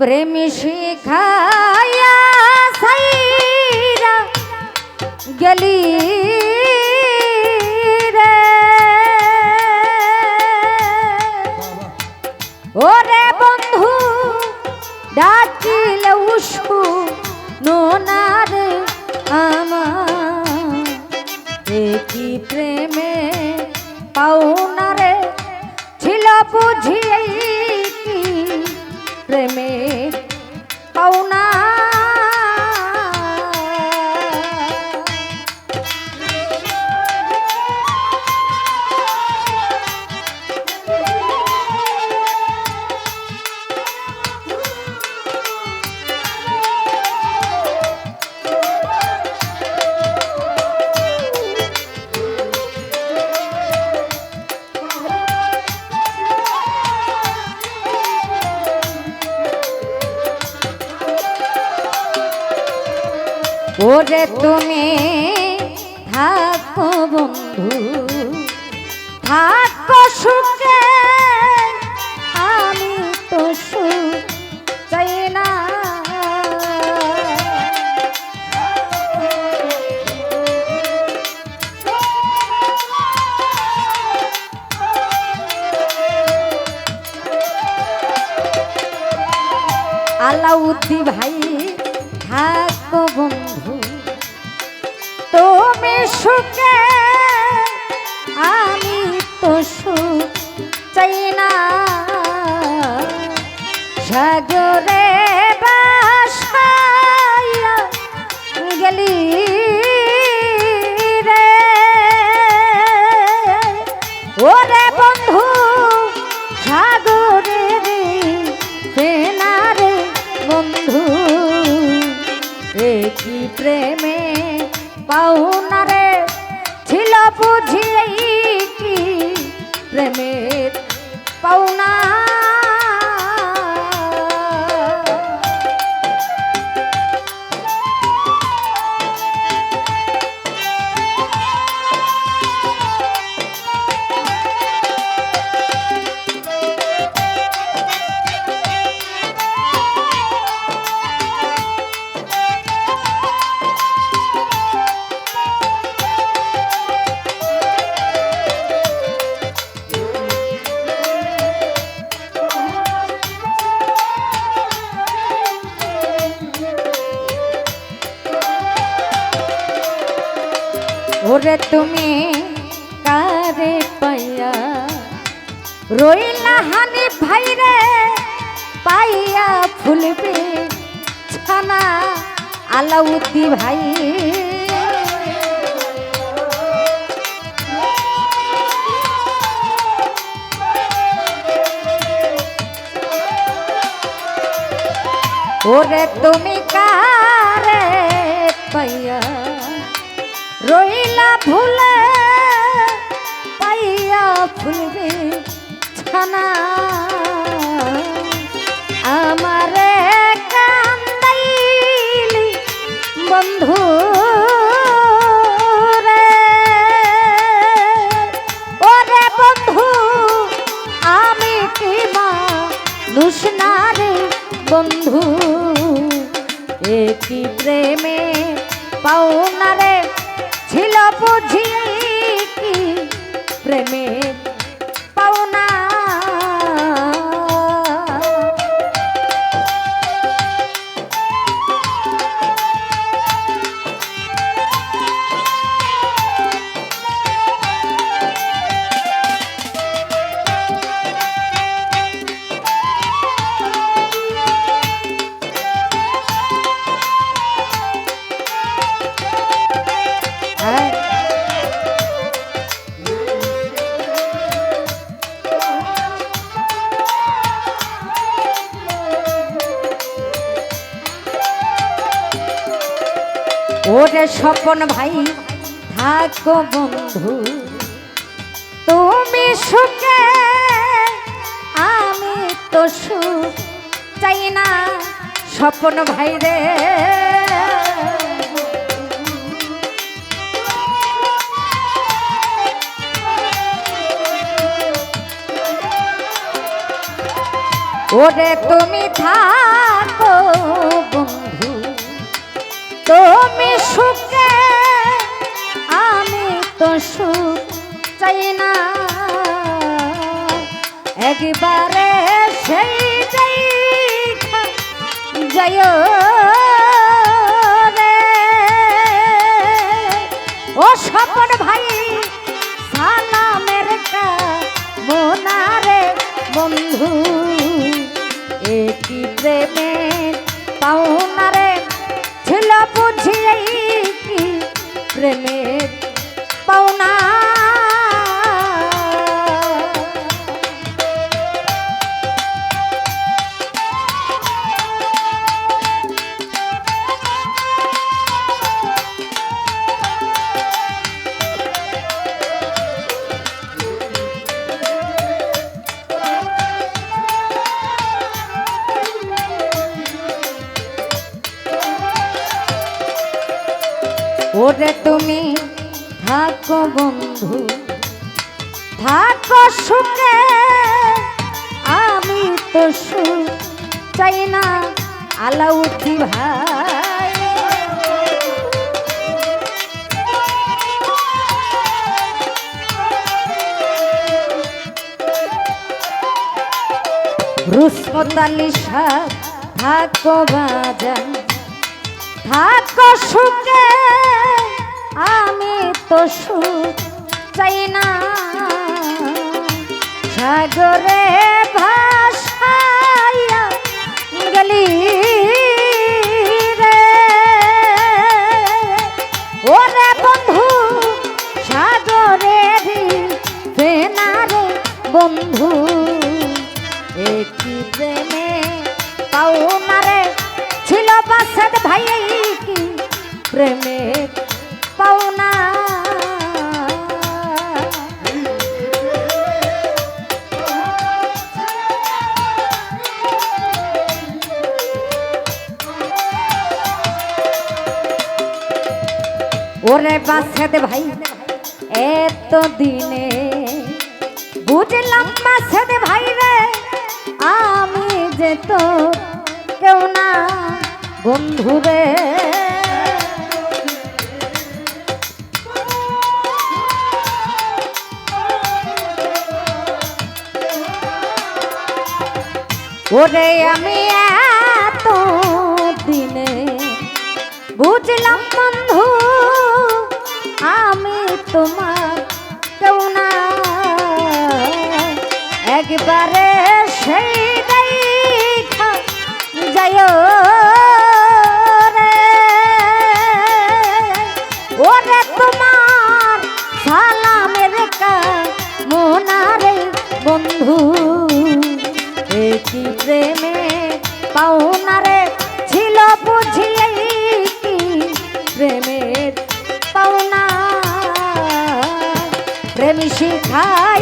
প্রেম শিখায়া সাইরা গলি রে। ওরে বন্ধু ডাকিলে উস্কু ওরে তুমি থাকো বন্ধু থাকো সুখে আমি তো সুখ চাই না। আলাউদ্দি ভাই থাকো সুখে আমি তো সুখ চাই না। সাগরে বাসাইয়া গেলি ওরে তুমি কারে পাইয়া? রইলা হানি ভাইরে, পাইয়া ফুলবে ছানা আলাউদ্দি ভাই। ওরে তুমি কারে ফুলবে ছানা। আমারে কান্দাইলি বন্ধু রে। বন্ধু কি প্রেমে পাওনা রে? ছিল বুঝি কি প্রেমে ওরে স্বপন ভাই, থাকো বন্ধু। তুমি সুখে, আমি তো সুখ চাই না। স্বপন ভাই রে। ওরে তুমি থাক তুমি সুখে, আমি তো সুখ চাই না। একবারে সেই জয় রে। ও স্বপন ভাই, সালামের মোনারে বন্ধু একটি প্রেমের প্রেমের ওরে তুমি থাকো বন্ধু, থাকো সুখে। আমি তো সুখ চাই না আলাউদ্দি ভাই। রুসমতালি সাথ থাকো বাজান, থাকো সুখে। আমি তো চাই না। সাগরে ভাসাইয়া গেলি ওরে বাসাদ ভাই। এত দিনে বুঝলাম বাসাদ ভাই রে। আমি যে কেউ না বন্ধুরে ওরে আমি এত দিনে বুঝলাম একবারে সেই দেখা যায় রে। প্রেমে পাওনারে ছিল বুঝিয়ে কি প্রেমের পাওনা? প্রেম শিখাইয়া